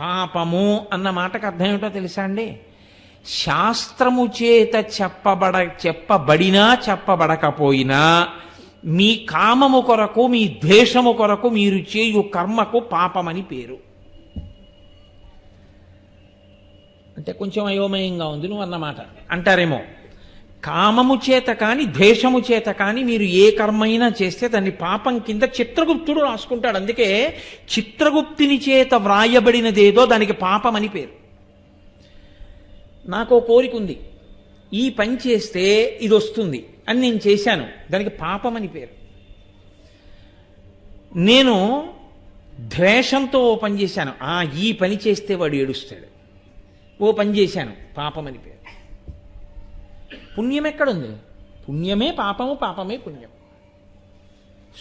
పాపము అన్న మాటకు అర్థం ఏమిటో తెలుసా అండి? శాస్త్రము చేత చెప్పబడ చెప్పబడినా చెప్పబడకపోయినా మీ కామము కొరకు మీ ద్వేషము కొరకు మీరు చేయు కర్మకు పాపమని పేరు. అంటే కొంచెం అయోమయంగా ఉంది నువ్వు అన్నమాట. అంటారేమో? కామము చేత కాని ద్వేషము చేత కాని మీరు ఏ కర్మైనా చేస్తే దాన్ని పాపం కింద చిత్రగుప్తుడు రాసుకుంటాడు. అందుకే చిత్రగుప్తుని చేత వ్రాయబడినదేదో దానికి పాపం అని పేరు. నాకు ఓ కోరిక ఉంది. ఈ పని చేస్తే ఇది వస్తుంది అని నేను చేశాను. దానికి పాపం అని పేరు. నేను ద్వేషంతో ఓ పని చేశాను. ఆ ఈ పని చేస్తే వాడు ఏడుస్తాడు. ఓ పని చేశాను. పాపం అని పేరు. పుణ్యం ఎక్కడుంది? పుణ్యమే పాపము పాపమే పుణ్యం.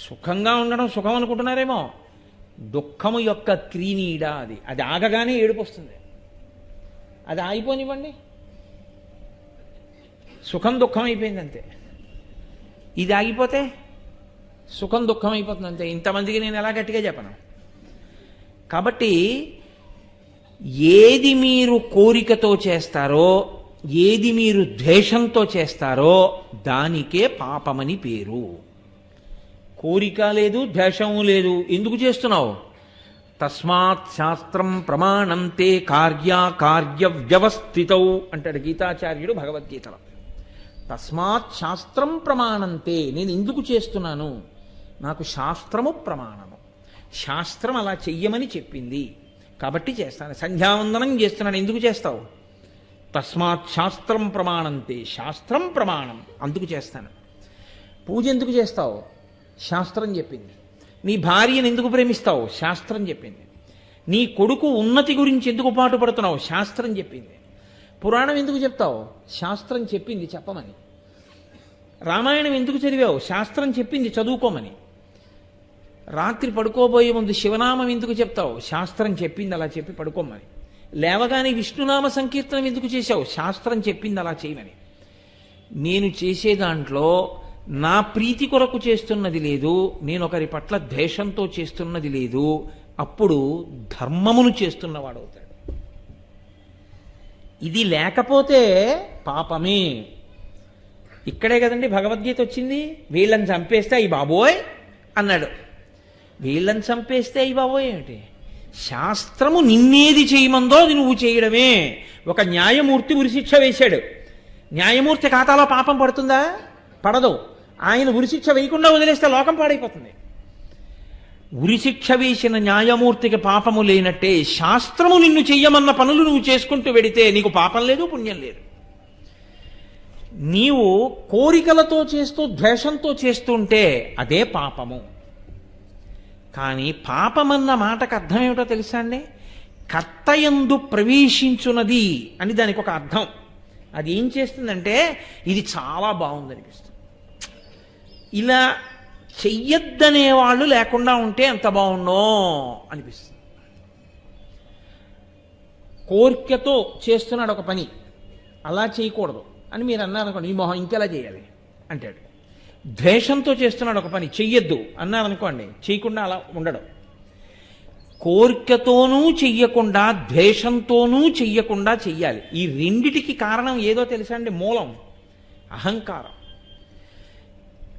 సుఖంగా ఉండడం సుఖం అనుకుంటున్నారేమో. దుఃఖము యొక్క క్రీనీడ అది. అది ఆగగానే ఏడుపు వస్తుంది. అది ఆగిపోనివ్వండి. సుఖం దుఃఖం అయిపోయింది అంతే ఇది ఆగిపోతే సుఖం దుఃఖం అయిపోతుంది అంతే ఇంతమందికి నేను ఎలా గట్టిగా చెప్పను? కాబట్టి ఏది మీరు కోరికతో చేస్తారో ఏది మీరు ద్వేషంతో చేస్తారో దానికే పాపమని పేరు. కోరిక లేదు ద్వేషము లేదు ఎందుకు చేస్తున్నావు? తస్మాత్ శాస్త్రం ప్రమాణంతే కార్యాకార్య వ్యవస్థితౌ అంటాడు గీతాచార్యుడు భగవద్గీతలో. తస్మాత్ శాస్త్రం ప్రమాణంతే నేను ఎందుకు చేస్తున్నాను? నాకు శాస్త్రము ప్రమాణము. శాస్త్రం అలా చెయ్యమని చెప్పింది. కాబట్టి చేస్తాను. సంధ్యావందనం చేస్తున్నాను. ఎందుకు చేస్తావు? తస్మాత్ శాస్త్రం ప్రమాణంతే శాస్త్రం ప్రమాణం. అందుకు చేస్తాను. పూజ ఎందుకు చేస్తావు? శాస్త్రం చెప్పింది. నీ భార్యను ఎందుకు ప్రేమిస్తావు? శాస్త్రం చెప్పింది. నీ కొడుకు ఉన్నతి గురించి ఎందుకు పాటుపడుతున్నావు? శాస్త్రం చెప్పింది. పురాణం ఎందుకు చెప్తావు? శాస్త్రం చెప్పింది చెప్పమని. రామాయణం ఎందుకు చదివావు? శాస్త్రం చెప్పింది చదువుకోమని. రాత్రి పడుకోబోయే ముందు శివనామం ఎందుకు చెప్తావు? శాస్త్రం చెప్పింది అలా చెప్పి పడుకోమని. లేవగానే విష్ణునామ సంకీర్తనం ఎందుకు చేశావు? శాస్త్రం చెప్పింది అలా చేయమని. నేను చేసే దాంట్లో నా ప్రీతి కొరకు చేస్తున్నది లేదు నేను ఒకరి పట్ల ద్వేషంతో చేస్తున్నది లేదు అప్పుడు ధర్మమును చేస్తున్నవాడవుతాడు. ఇది లేకపోతే పాపమే. ఇక్కడే కదండి భగవద్గీత వచ్చింది వీళ్ళని చంపేస్తే అయ్యి బాబోయ్ అన్నాడు. వీళ్ళని చంపేస్తే అయ్యి బాబోయ్ ఏమిటి? శాస్త్రము నిన్నేది చేయమందో అది నువ్వు చేయడమే. ఒక న్యాయమూర్తి ఉరిశిక్ష వేశాడు. న్యాయమూర్తి ఖాతాలో పాపం పడుతుందా? పడదు. ఆయన ఉరిశిక్ష వేయకుండా వదిలేస్తే లోకం పాడైపోతుంది. ఉరిశిక్ష వేసిన న్యాయమూర్తికి పాపము లేనట్టే శాస్త్రము నిన్ను చెయ్యమన్న పనులు నువ్వు చేసుకుంటూ వెడితే నీకు పాపం లేదు పుణ్యం లేదు. నీవు కోరికలతో చేస్తూ ద్వేషంతో చేస్తుంటే అదే పాపము. కానీ పాపమన్న మాటకు అర్థం ఏమిటో తెలుసా అండి? కర్తయందు ప్రవేశించున్నది అని దానికి ఒక అర్థం. అది ఏం చేస్తుందంటే ఇది చాలా బాగుందనిపిస్తుంది. ఇలా చెయ్యొద్దనే వాళ్ళు లేకుండా ఉంటే ఎంత బాగుండో అనిపిస్తుంది. కోరికతో చేస్తున్నాడు ఒక పని. అలా చేయకూడదు అని మీరు అన్నారనుకోండి ఈ మొహం ఇంకెలా చేయాలి? అంటాడు. ద్వేషంతో చేస్తున్నాడు ఒక పని చెయ్యొద్దు అన్నారనుకోండి చేయకుండా అలా ఉండడం. కోరికతోనూ చెయ్యకుండా ద్వేషంతోనూ చెయ్యకుండా చెయ్యాలి. ఈ రెండిటికి కారణం ఏదో తెలుసా అండి? మూలం అహంకారం.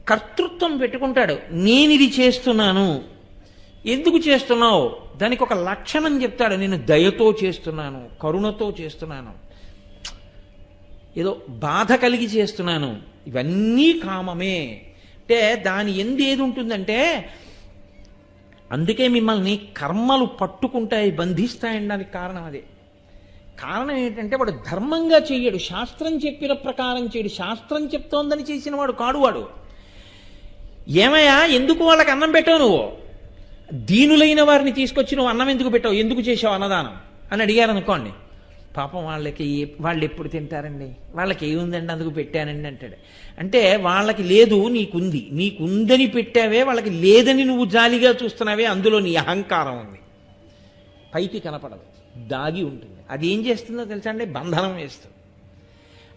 కర్తృత్వం పెట్టుకుంటాడు నేను ఇది చేస్తున్నాను. ఎందుకు చేస్తున్నావు? దానికి ఒక లక్షణం చెప్తాడు నేను దయతో చేస్తున్నాను కరుణతో చేస్తున్నాను. ఏదో బాధ కలిగి చేస్తున్నాను. ఇవన్నీ కామమే. అంటే దాని ఎందు ఏది ఉంటుందంటే అందుకే మిమ్మల్ని కర్మలు పట్టుకుంటాయి బంధిస్తాయనడానికి కారణం అదే. కారణం ఏంటంటే వాడు ధర్మంగా చెయ్యడు. శాస్త్రం చెప్పిన ప్రకారం చేయడు శాస్త్రం చెప్తోందని చేసిన వాడు కాడు వాడు. ఏమయ్యా ఎందుకు వాళ్ళకి అన్నం పెట్టావు నువ్వు? దీనులైన వారిని తీసుకొచ్చి నువ్వు అన్నం ఎందుకు పెట్టావు? ఎందుకు చేసావు అన్నదానం? అని అడిగారు అనుకోండి పాపం వాళ్ళకి వాళ్ళు ఎప్పుడు తింటారండి? వాళ్ళకి ఏముందండి అందుకు పెట్టానండి అంటాడు. అంటే వాళ్ళకి లేదు నీకుంది. నీకుందని పెట్టావే వాళ్ళకి లేదని నువ్వు జాలిగా చూస్తున్నావే అందులో నీ అహంకారం ఉంది. పైకి కనపడదు. దాగి ఉంటుంది. అది ఏం చేస్తుందో తెలుసా అండి? బంధనం వేస్తుంది.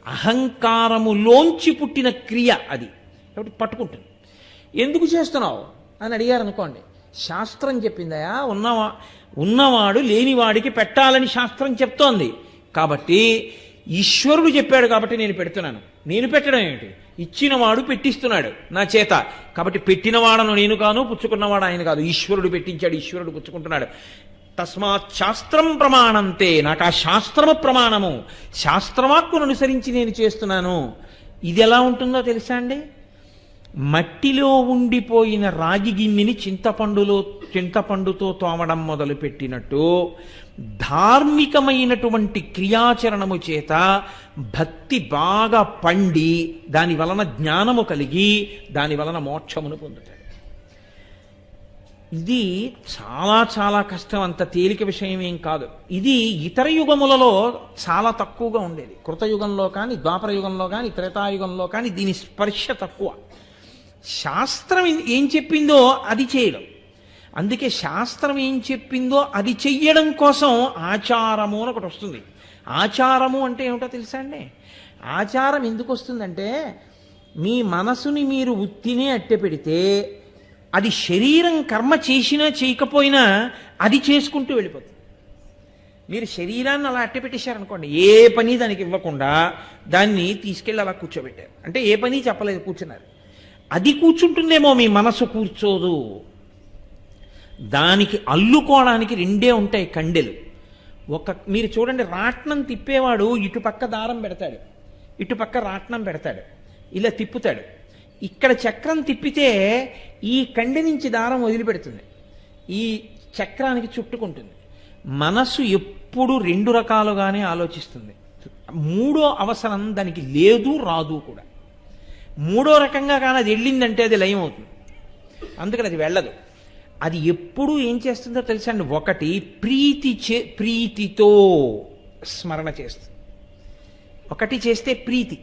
అహంకారములోంచి పుట్టిన క్రియ అది. కాబట్టి పట్టుకుంటుంది. ఎందుకు చేస్తున్నావు? అని అడిగారు అనుకోండి. శాస్త్రం చెప్పిందయా? ఉన్నవా ఉన్నవాడు లేనివాడికి పెట్టాలని శాస్త్రం చెప్తోంది. కాబట్టి ఈశ్వరుడు చెప్పాడు కాబట్టి నేను పెడుతున్నాను. నేను పెట్టడం ఏమిటి? ఇచ్చినవాడు పెట్టిస్తున్నాడు నా చేత. కాబట్టి పెట్టినవాడను నేను కాను పుచ్చుకున్నవాడు ఆయన కాదు. ఈశ్వరుడు పెట్టించాడు ఈశ్వరుడు పుచ్చుకుంటున్నాడు. తస్మాత్ శాస్త్రం ప్రమాణంతే నాకు ఆ శాస్త్రము ప్రమాణము. శాస్త్రవాక్కును అనుసరించి నేను చేస్తున్నాను. ఇది ఎలా ఉంటుందో తెలుసా అండి? మట్టిలో ఉండిపోయిన రాగి గిన్నెని చింతపండులో చింతపండుతో తోమడం మొదలుపెట్టినట్టు ధార్మికమైనటువంటి క్రియాచరణము చేత భక్తి బాగా పండి దాని వలన జ్ఞానము కలిగి దాని వలన మోక్షమును పొందుతాడు. ఇది చాలా చాలా కష్టం అంత తేలిక విషయం ఏం కాదు. ఇది ఇతర యుగములలో చాలా తక్కువగా ఉండేది. కృతయుగంలో కానీ ద్వాపర యుగంలో కానీ త్రేతాయుగంలో కానీ దీని స్పర్శ తక్కువ. శాస్త్రం ఏం చెప్పిందో అది చేయడం. అందుకే శాస్త్రం ఏం చెప్పిందో అది చెయ్యడం కోసం ఆచారము అని ఒకటి వస్తుంది. ఆచారము అంటే ఏమిటో తెలుసా అండి? ఆచారం ఎందుకు వస్తుందంటే మీ మనసుని మీరు ఉత్తినే అట్టె పెడితే అది శరీరం కర్మ చేసినా చేయకపోయినా అది చేసుకుంటూ వెళ్ళిపోతుంది. మీరు శరీరాన్ని అలా అట్టె పెట్టేశారనుకోండి ఏ పని దానికి ఇవ్వకుండా దాన్ని తీసుకెళ్ళి అలా కూర్చోబెట్టారు. అంటే ఏ పని చెప్పలేదు కూర్చున్నారు. అది కూర్చుంటుందేమో మీ మనసు కూర్చోదు. దానికి అల్లుకోవడానికి రెండే ఉంటాయి కండెలు. ఒక మీరు చూడండి రాట్నం తిప్పేవాడు ఇటుపక్క దారం పెడతాడు. ఇటుపక్క రాట్నం పెడతాడు. ఇలా తిప్పుతాడు. ఇక్కడ చక్రం తిప్పితే ఈ కండె నుంచి దారం వదిలిపెడుతుంది. ఈ చక్రానికి చుట్టుకుంటుంది. మనసు ఎప్పుడు రెండు రకాలుగానే ఆలోచిస్తుంది. మూడో అవసరం దానికి లేదు రాదు కూడా. మూడో రకంగా కానీ అది వెళ్ళిందంటే అది లయం అవుతుంది అందుకని అది వెళ్ళదు. అది ఎప్పుడు ఏం చేస్తుందో తెలుసండి ఒకటి ప్రీతి చే ప్రీతితో స్మరణ చేస్తుంది. ఒకటి చేస్తే ప్రీతి.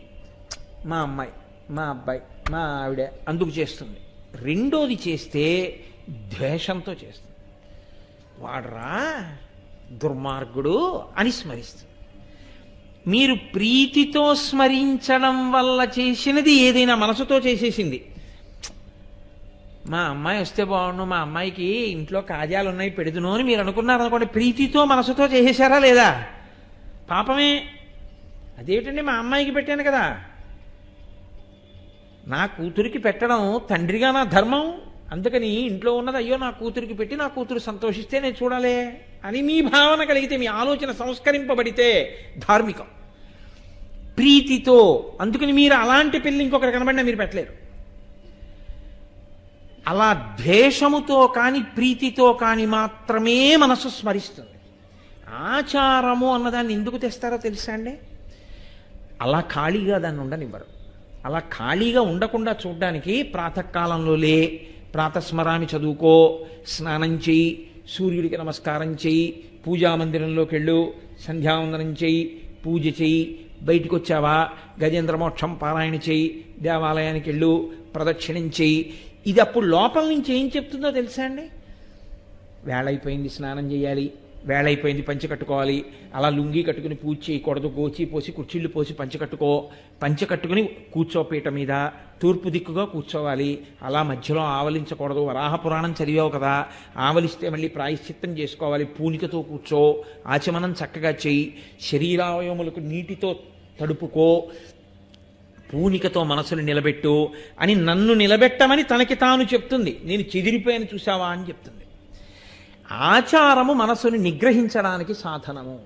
మా అమ్మాయి మా అబ్బాయి మా ఆవిడ అందుకు చేస్తుంది. రెండోది చేస్తే ద్వేషంతో చేస్తుంది. వాడరా దుర్మార్గుడు అని స్మరిస్తుంది. మీరు ప్రీతితో స్మరించడం వల్ల చేసినది ఏదైనా మనసుతో చేసేసింది. మా అమ్మాయి వస్తే బాగుండు మా అమ్మాయికి ఇంట్లో కాజాలు ఉన్నాయి పెడుతును అని మీరు అనుకున్నారు అనుకోండి ప్రీతితో మనసుతో చేసేశారా లేదా? పాపమే. అదేమిటండి మా అమ్మాయికి పెట్టాను కదా? నా కూతురికి పెట్టడం తండ్రిగా నా ధర్మం? అందుకని ఇంట్లో ఉన్నది అయ్యో నా కూతురికి పెట్టి నా కూతురు సంతోషిస్తే నేను చూడాలే అని మీ భావన కలిగితే మీ ఆలోచన సంస్కరింపబడితే ధార్మికం. ప్రీతితో అందుకని మీరు అలాంటి పెళ్ళి ఇంకొకరు కనబడినా మీరు పెట్టలేరు. అలా ద్వేషముతో కాని ప్రీతితో కాని మాత్రమే మనసు స్మరిస్తుంది. ఆచారము అన్నదాన్ని ఎందుకు తెస్తారో తెలుసా అండి? అలా ఖాళీగా దాన్ని ఉండనివ్వరు. అలా ఖాళీగా ఉండకుండా చూడడానికి ప్రాతకాలంలో లే ప్రాతస్మరామి చదువుకో స్నానం చేయి సూర్యుడికి నమస్కారం చేయి పూజా మందిరంలోకి వెళ్ళు సంధ్యావందనం చేయి పూజ చేయి బయటికి వచ్చావా గజేంద్ర మోక్షం పారాయణ చేయి దేవాలయానికి వెళ్ళు ప్రదక్షిణం చేయి ఇది అప్పుడు లోపల నుంచి ఏం చెప్తుందో తెలుసా అండి? వేళైపోయింది స్నానం చేయాలి వేళైపోయింది పంచె కట్టుకోవాలి. అలా లుంగి కట్టుకుని పూజ చేయకూడదు గోచి పోసి కుర్చీళ్ళు పోసి పంచె కట్టుకో. పంచె కట్టుకుని కూర్చోపీట మీద తూర్పు దిక్కుగా కూర్చోవాలి. అలా మధ్యలో ఆవలించకూడదు. వరాహ పురాణం చదివావు కదా. ఆవలిస్తే మళ్ళీ ప్రాయశ్చిత్తం చేసుకోవాలి. పూనికతో కూర్చో. ఆచమనం చక్కగా చేయి. శరీరావయములకు నీటితో తడుపుకో. పూనికతో మనసును నిలబెట్టు అని నన్ను నిలబెట్టమని తనకి తాను చెప్తుంది. నేను చెదిరిపోయాను చూసావా అని చెప్తుంది. ఆచారము మనసుని నిగ్రహించడానికి సాధనము.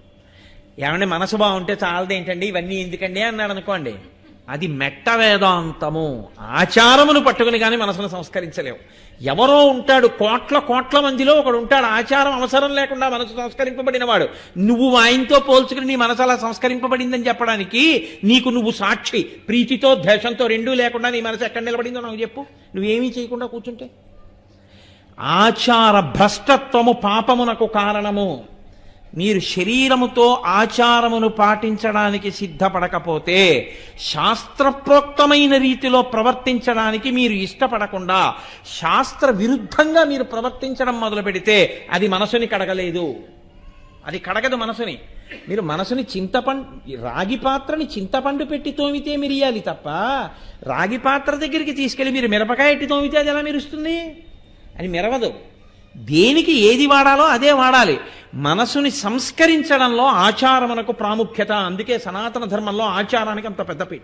ఏమంటే మనసు బాగుంటే చాలదేంటండి? ఇవన్నీ ఎందుకండి? అన్నాడు అనుకోండి అది మెట్ట వేదాంతము ఆచారమును పట్టుకుని కానీ మనసును సంస్కరించలేవు ఎవరో ఉంటాడు కోట్ల కోట్ల మందిలో ఒకడు ఉంటాడు. ఆచారం అవసరం లేకుండా మనసు సంస్కరింపబడినవాడు. నువ్వు ఆయనతో పోల్చుకుని నీ మనసు అలా సంస్కరింపబడిందని చెప్పడానికి నీకు నువ్వు సాక్షి. ప్రీతితో ద్వేషంతో రెండూ లేకుండా నీ మనసు ఎక్కడ నిలబడిందో నాకు చెప్పు. నువ్వేమీ చేయకుండా కూర్చుంటే. ఆచార భ్రష్టత్వము పాపమునకు కారణము. మీరు శరీరముతో ఆచారమును పాటించడానికి సిద్ధపడకపోతే శాస్త్రప్రోక్తమైన రీతిలో ప్రవర్తించడానికి మీరు ఇష్టపడకుండా శాస్త్ర విరుద్ధంగా మీరు ప్రవర్తించడం మొదలు పెడితే అది మనసుని కడగలేదు. అది కడగదు మనసుని. మీరు మనసుని చింతపండు రాగి పాత్రని చింతపండు పెట్టి తోమితే మిరియాలి తప్ప రాగి పాత్ర దగ్గరికి తీసుకెళ్ళి మీరు మిరపకాయ ఎట్టి తోమితే అది ఎలా మెరుస్తుంది? అని మెరవదు. దేనికి ఏది వాడాలో అదే వాడాలి. మనసుని సంస్కరించడంలో ఆచారమునకు ప్రాముఖ్యత. అందుకే సనాతన ధర్మంలో ఆచారానికి అంత పెద్దపీట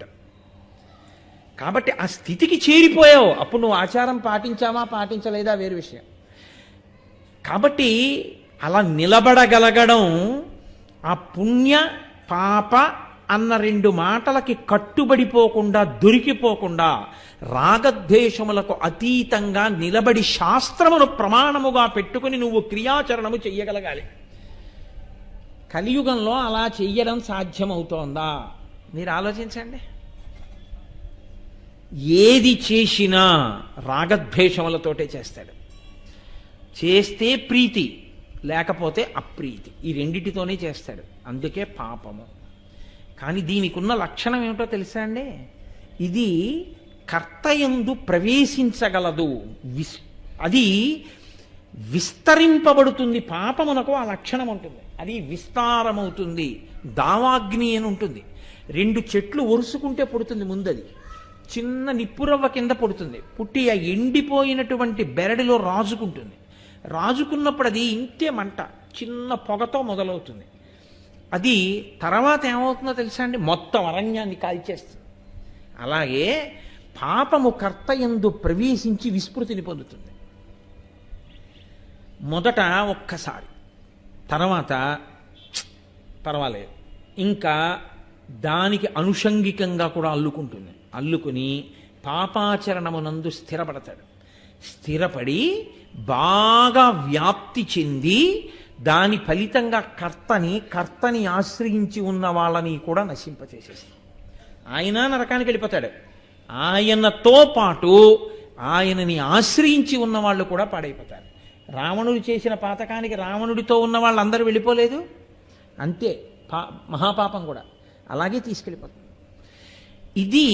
కాబట్టి ఆ స్థితికి చేరిపోయావు. అప్పుడు నువ్వు ఆచారం పాటించామా పాటించలేదా వేరు విషయం. కాబట్టి అలా నిలబడగలగడం ఆ పుణ్య పాప అన్న రెండు మాటలకి కట్టుబడిపోకుండా దొరికిపోకుండా రాగద్వేషములకు అతీతంగా నిలబడి శాస్త్రమును ప్రమాణముగా పెట్టుకుని నువ్వు క్రియాచరణము చెయ్యగలగాలి. కలియుగంలో అలా చెయ్యడం సాధ్యమవుతోందా? మీరు ఆలోచించండి. ఏది చేసినా రాగద్వేషములతోటే చేస్తాడు. చేస్తే ప్రీతి లేకపోతే అప్రీతి. ఈ రెండిటితోనే చేస్తాడు. అందుకే పాపము. కానీ దీనికి ఉన్న లక్షణం ఏమిటో తెలుసా అండి? ఇది కర్తయందు ప్రవేశించగలదు. విస్ అది విస్తరింపబడుతుంది. పాపమునకు ఆ లక్షణం ఉంటుంది. అది విస్తారమవుతుంది. దావాగ్ని అని ఉంటుంది. రెండు చెట్లు ఒరుసుకుంటే పుడుతుంది ముందది. చిన్న నిప్పురవ్వ కింద పుడుతుంది. పుట్టి ఆ ఎండిపోయినటువంటి బెరడిలో రాజుకుంటుంది. రాజుకున్నప్పుడు అది ఇంతే మంట. చిన్న పొగతో మొదలవుతుంది. అది తర్వాత ఏమవుతుందో తెలుసా అండి? మొత్తం అరణ్యాన్ని కాల్చేస్తుంది అలాగే పాపము కర్త ఎందు ప్రవేశించి విస్మృతిని పొందుతుంది. మొదట ఒక్కసారి. తర్వాత పర్వాలేదు. ఇంకా దానికి అనుషంగికంగా కూడా అల్లుకుంటుంది. అల్లుకుని పాపాచరణమునందు స్థిరపడతాడు. స్థిరపడి బాగా వ్యాప్తి చెంది దాని ఫలితంగా కర్తని కర్తని ఆశ్రయించి ఉన్న వాళ్ళని కూడా నశింపచేసేస్తాం ఆయన నరకానికి వెళ్ళిపోతాడు. ఆయనతో పాటు ఆయనని ఆశ్రయించి ఉన్న వాళ్ళు కూడా పాడైపోతారు. రావణుడు చేసిన పాతకానికి రావణుడితో ఉన్న వాళ్ళందరూ వెళ్ళిపోలేదు. అంతే పా మహాపాపం కూడా. అలాగే తీసుకెళ్ళిపోతుంది ఇది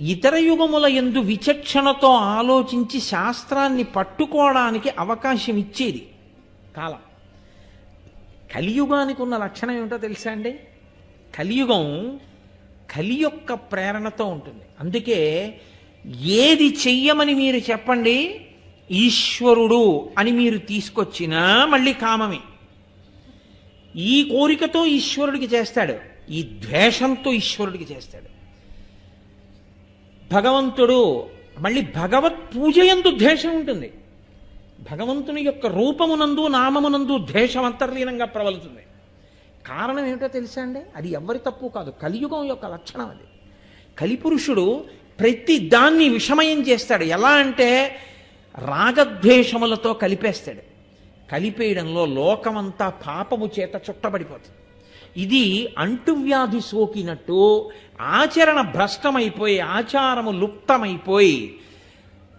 ఇతర యుగముల ఎందు విచక్షణతో ఆలోచించి శాస్త్రాన్ని పట్టుకోవడానికి అవకాశం ఇచ్చేది కాలం. కలియుగానికి ఉన్న లక్షణం ఏమిటో తెలుసా అండి? కలియుగం కలి యొక్క ప్రేరణతో ఉంటుంది. అందుకే ఏది చెయ్యమని మీరు చెప్పండి ఈశ్వరుడు అని మీరు తీసుకొచ్చినా మళ్ళీ కామమే. ఈ కోరికతో ఈశ్వరుడికి చేస్తాడు ఈ ద్వేషంతో ఈశ్వరుడికి చేస్తాడు. భగవంతుడు మళ్ళీ భగవత్ పూజ ఎందు ద్వేషం ఉంటుంది. భగవంతుని యొక్క రూపమునందు నామమునందు ద్వేషం అంతర్లీనంగా ప్రబలుతుంది. కారణం ఏమిటో తెలుసా అండి? అది ఎవరి తప్పు కాదు. కలియుగం యొక్క లక్షణం అది. కలిపురుషుడు ప్రతి దాన్ని విషమయం చేస్తాడు. ఎలా అంటే రాగద్వేషములతో కలిపేస్తాడు. కలిపేయడంలో లోకమంతా పాపము చేత చుట్టబడిపోతుంది. ఇది అంటువ్యాధి సోకినట్టు ఆచరణ భ్రష్టమైపోయి ఆచారము లుప్తమైపోయి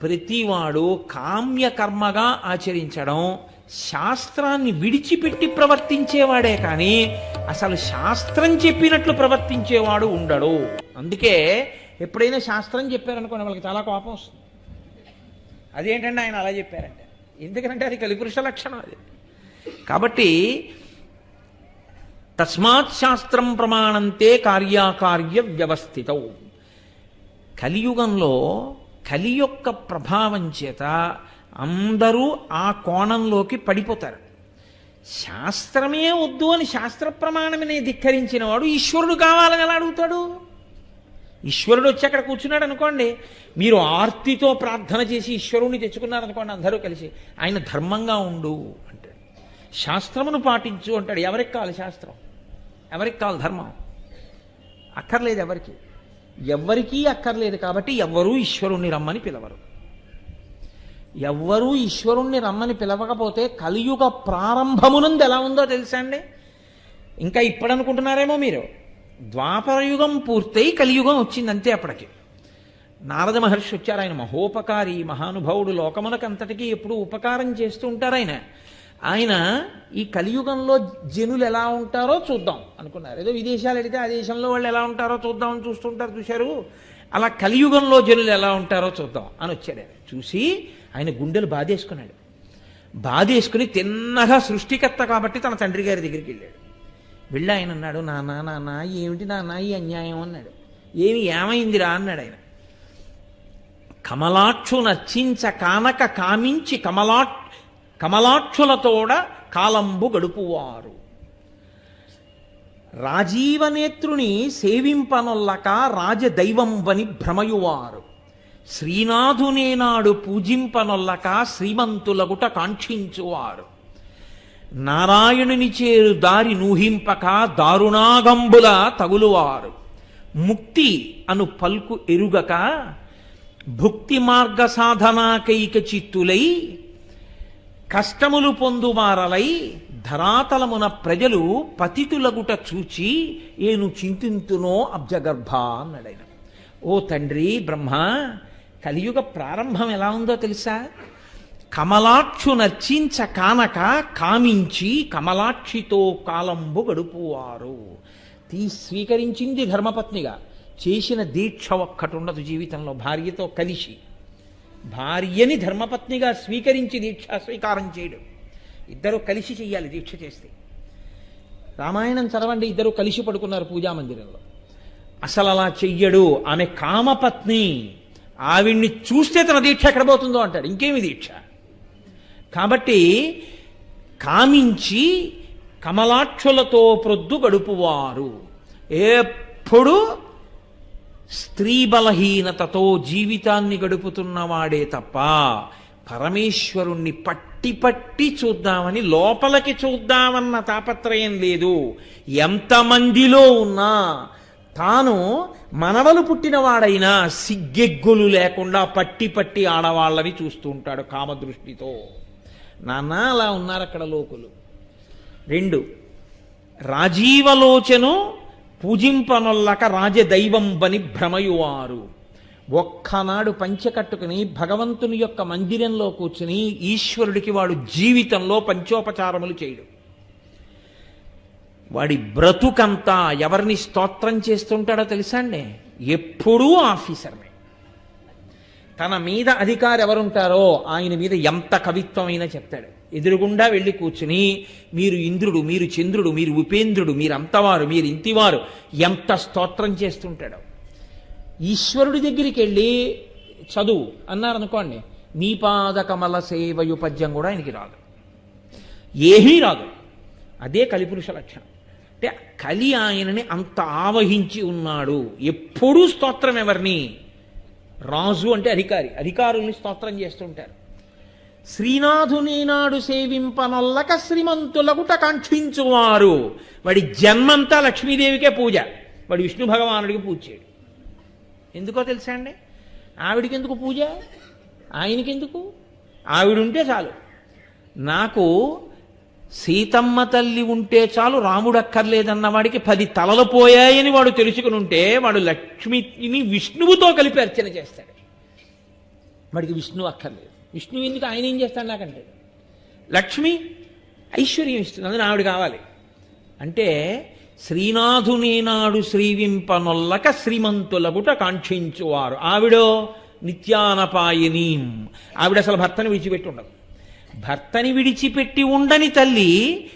ప్రతివాడు కామ్యకర్మగా ఆచరించడం శాస్త్రాన్ని విడిచిపెట్టి ప్రవర్తించేవాడే కానీ అసలు శాస్త్రం చెప్పినట్లు ప్రవర్తించేవాడు ఉండడు. అందుకే ఎప్పుడైనా శాస్త్రం చెప్పారనుకోండి వాళ్ళకి చాలా కోపం వస్తుంది. అదేంటంటే ఆయన అలా చెప్పారంటే? ఎందుకంటే అది కలిపురుష లక్షణం అది. కాబట్టి తస్మాత్ శాస్త్రం ప్రమాణంతే కార్యాకార్య వ్యవస్థిత. కలియుగంలో కలి యొక్క ప్రభావం చేత అందరూ ఆ కోణంలోకి పడిపోతారు. శాస్త్రమే వద్దు అని శాస్త్ర ప్రమాణమనే ధిక్కరించిన వాడు ఈశ్వరుడు కావాలని ఎలా అడుగుతాడు? ఈశ్వరుడు వచ్చి అక్కడ కూర్చున్నాడు అనుకోండి మీరు ఆర్తితో ప్రార్థన చేసి ఈశ్వరుణ్ణి తెచ్చుకున్నారనుకోండి అందరూ కలిసి ఆయన ధర్మంగా ఉండు అంటాడు. శాస్త్రమును పాటించు అంటాడు. ఎవరికి కావాలి శాస్త్రం? ఎవరికి కావాలి ధర్మం? అక్కర్లేదు ఎవరికి. ఎవ్వరికీ అక్కర్లేదు కాబట్టి ఎవ్వరూ ఈశ్వరుణ్ణి రమ్మని పిలవరు. ఎవ్వరూ ఈశ్వరుణ్ణి రమ్మని పిలవకపోతే కలియుగ ప్రారంభమునందు ఎలా ఉందో తెలుసా అండి? ఇంకా ఇప్పుడు అనుకుంటున్నారేమో మీరు ద్వాపరయుగం పూర్తయి కలియుగం వచ్చింది అంతే అప్పటికి. నారద మహర్షి వచ్చారు ఆయన మహోపకారి మహానుభావుడు లోకమునకంతటికీ ఎప్పుడు ఉపకారం చేస్తూ ఉంటారు ఆయన. ఆయన ఈ కలియుగంలో జనులు ఎలా ఉంటారో చూద్దాం అనుకున్నారు. ఏదో విదేశాలు అడిగితే ఆ దేశంలో వాళ్ళు ఎలా ఉంటారో చూద్దామని చూస్తుంటారు చూశారు. అలా కలియుగంలో జనులు ఎలా ఉంటారో చూద్దాం అని వచ్చాడు. ఆయన చూసి ఆయన గుండెలు బాధేసుకున్నాడు. బాధేసుకుని తిన్నగా సృష్టికర్త కాబట్టి తన తండ్రి గారి దగ్గరికి వెళ్ళాడు. వెళ్ళి ఆయన అన్నాడు నానా నానా ఏమిటి నానా ఈ అన్యాయం? అన్నాడు. ఏమి ఏమైందిరా? అన్నాడు ఆయన. కమలాక్షు నచ్చించ కానక కామించి కమలా కమలాక్షులతోడ కాలంబు గడుపువారు. రాజీవనేత్రుని సేవింపనొల్లక రాజదైవంబని భ్రమయువారు. శ్రీనాథునేనాడు పూజింపనొల్లక శ్రీమంతులగుట కాంక్షించువారు. నారాయణుని చేరు దారి నూహింపక దారుణాగంబుల తగులువారు. ముక్తి అను పల్కు ఎరుగక భుక్తి మార్గ సాధనాకైక చిత్తులై కష్టములు పొందుమారలై ధరాతలమున ప్రజలు పతితులగుట చూచి ఏను చింతింతునో అబ్జగర్భ అన్నాడైన. ఓ తండ్రి బ్రహ్మ కలియుగ ప్రారంభం ఎలా ఉందో తెలుసా? కమలాక్షు నర్చించ కానక కామించి కమలాక్షితో కాలంబు గడుపువారు. తీ స్వీకరించింది ధర్మపత్నిగా. చేసిన దీక్ష ఒక్కటి ఉండదు జీవితంలో భార్యతో కలిసి. భార్యని ధర్మపత్నిగా స్వీకరించి దీక్ష స్వీకారం చేయడం. ఇద్దరు కలిసి చెయ్యాలి దీక్ష చేస్తే. రామాయణం చదవండి ఇద్దరు కలిసి పడుకున్నారు పూజా మందిరంలో. అసలు అలా చెయ్యడు. ఆమె కామపత్ని. ఆవిడ్ని చూస్తే తన దీక్ష ఎక్కడ పోతుందో అంటాడు. ఇంకేమి దీక్ష? కాబట్టి కామించి కమలాక్షులతో ప్రొద్దు గడుపువారు. ఎప్పుడు స్త్రీ బలహీనతతో జీవితాన్ని గడుపుతున్నవాడే తప్ప పరమేశ్వరుణ్ణి పట్టి పట్టి చూద్దామని లోపలికి చూద్దామన్న తాపత్రయం లేదు. ఎంతమందిలో ఉన్నా తాను మనవలు పుట్టినవాడైనా సిగ్గెగ్గులు లేకుండా పట్టి పట్టి ఆడవాళ్ళని చూస్తూ ఉంటాడు కామదృష్టితో. నాన్న అలా ఉన్నారు అక్కడ లోకులు. రెండు రాజీవలోచను పూజింపనొల్లక రాజదైవం బని భ్రమయువారు. ఒక్కనాడు పంచెకట్టుకుని భగవంతుని యొక్క మందిరంలో కూర్చుని ఈశ్వరుడికి వాడు జీవితంలో పంచోపచారములు చేయడు. వాడి బ్రతుకంతా ఎవరిని స్తోత్రం చేస్తుంటాడో తెలుసా అండి? ఎప్పుడూ ఆఫీసర్నే. తన మీద అధికారు ఎవరుంటారో ఆయన మీద ఎంత కవిత్వమైనా చెప్తాడు. ఎదురుగుండా వెళ్ళి కూర్చుని మీరు ఇంద్రుడు మీరు చంద్రుడు మీరు ఉపేంద్రుడు మీరు అంతవారు మీరు ఇంతివారు ఎంత స్తోత్రం చేస్తుంటాడో. ఈశ్వరుడి దగ్గరికి వెళ్ళి చదువు అన్నారనుకోండి నీ పాదకమల సేవయు పద్యం కూడా ఆయనకి రాదు. ఏమీ రాదు. అదే కలిపురుష లక్షణం. అంటే కలి ఆయనని అంత ఆవహించి ఉన్నాడు. ఎప్పుడూ స్తోత్రం ఎవరిని? రాజు అంటే అధికారి. అధికారుల్ని స్తోత్రం చేస్తుంటారు. శ్రీనాథుని నాడు సేవింపనొల్లక శ్రీమంతులగుట కాంక్షించువారు. వాడి జన్మంతా లక్ష్మీదేవికే పూజ. వాడు విష్ణు భగవానుడికి పూజ చేయడు ఎందుకో తెలుసా అండి? ఆవిడికి ఎందుకు పూజ? ఆయనకెందుకు? ఆవిడుంటే చాలు. నాకు సీతమ్మ తల్లి ఉంటే చాలు రాముడు అక్కర్లేదన్న వాడికి పది తలలు పోయాయని వాడు తెలుసుకుని ఉంటే వాడు లక్ష్మిని విష్ణువుతో కలిపి అర్చన చేస్తాడు. వాడికి విష్ణువు అక్కర్లేదు. విష్ణువు ఎందుకు ఆయన ఏం చేస్తాడు నాకంటే? లక్ష్మి ఐశ్వర్యం ఇస్తుంది అందులో ఆవిడ కావాలి. అంటే శ్రీనాథునినాడు శ్రీవింపనొల్లక శ్రీమంతులగుట కాంక్షించువారు. ఆవిడో నిత్యానపాయనీం. ఆవిడ అసలు భర్తని విడిచిపెట్టి ఉండదు. భర్తని విడిచిపెట్టి ఉండని తల్లి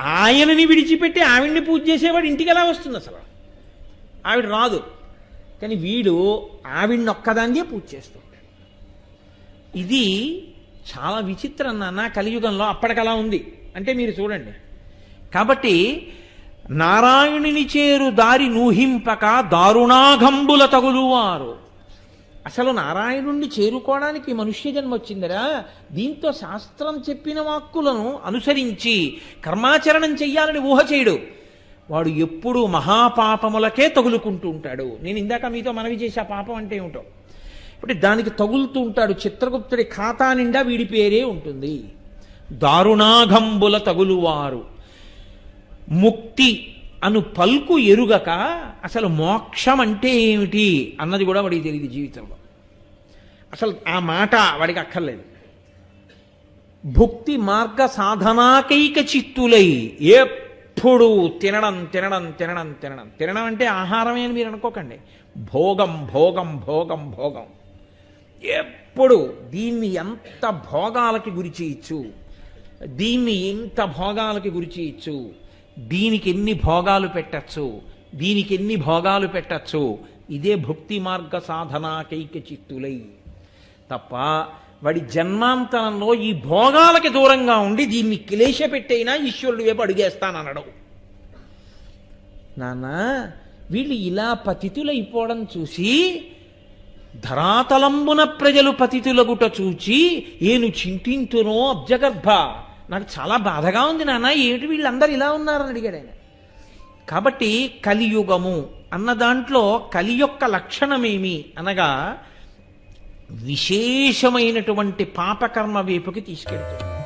ఆయనని విడిచిపెట్టి ఆవిడ్ని పూజ చేసేవాడు ఇంటికి ఎలా వస్తుంది అసలు? ఆవిడ రాదు. కానీ వీడు ఆవిడ్ని ఒక్కదాన్నే పూజ చేస్తాడు. ఇది చాలా విచిత్రం నాన్న కలియుగంలో అప్పటికలా ఉంది. అంటే మీరు చూడండి. కాబట్టి నారాయణుని చేరు దారి నూహింపక దారుణాఘంబుల తగులువారు. అసలు నారాయణుణ్ణి చేరుకోవడానికి మనుష్య జన్మ వచ్చిందిరా. దీంతో శాస్త్రం చెప్పిన వాక్కులను అనుసరించి కర్మాచరణం చెయ్యాలని ఊహ చేయడు. వాడు ఎప్పుడూ మహాపాపములకే తగులుకుంటూ ఉంటాడు. నేను ఇందాక మీతో మనవి చేసే పాపం అంటే ఏమిటో? ఇప్పుడు దానికి తగులుతూ ఉంటాడు. చిత్రగుప్తుడి ఖాతా నిండా వీడి పేరే ఉంటుంది. దారుణాఘంబుల తగులువారు. ముక్తి అను పల్కు ఎరుగక అసలు మోక్షం అంటే ఏమిటి అన్నది కూడా వాడికి తెలియదు జీవితంలో. అసలు ఆ మాట వాడికి అక్కర్లేదు. భుక్తి మార్గ సాధనాకైక చిత్తులై ఎప్పుడు తినడం తినడం తినడం తినడం. తినడం అంటే ఆహారమే అని మీరు అనుకోకండి. భోగం భోగం భోగం భోగం. ఎప్పుడు దీన్ని ఎంత భోగాలకి గురి చేయొచ్చు? దీన్ని ఎంత భోగాలకి గురి చేయొచ్చు? దీనికి ఎన్ని భోగాలు పెట్టచ్చు? దీనికి ఎన్ని భోగాలు పెట్టచ్చు? ఇదే భక్తి మార్గ సాధనాకైక చిత్తులై తప్ప వాడి జన్మాంతరంలో ఈ భోగాలకి దూరంగా ఉండి దీన్ని క్లేశ పెట్టైనా ఈశ్వరుడు వైపు అడిగేస్తాననడం నాన్న వీళ్ళు ఇలా పతితులైపోవడం చూసి ధరాతలంబున ప్రజలు పతితులగుట చూచి ఏను చింతింతునో అబ్జగర్భ. నాకు చాలా బాధగా ఉంది నాన్న ఏమిటి వీళ్ళందరూ ఇలా ఉన్నారని అడిగాడు ఆయన. కాబట్టి కలియుగము అన్న దాంట్లో కలి యొక్క లక్షణమేమి అనగా విశేషమైనటువంటి పాపకర్మ వైపుకి తీసుకెళ్తుంది.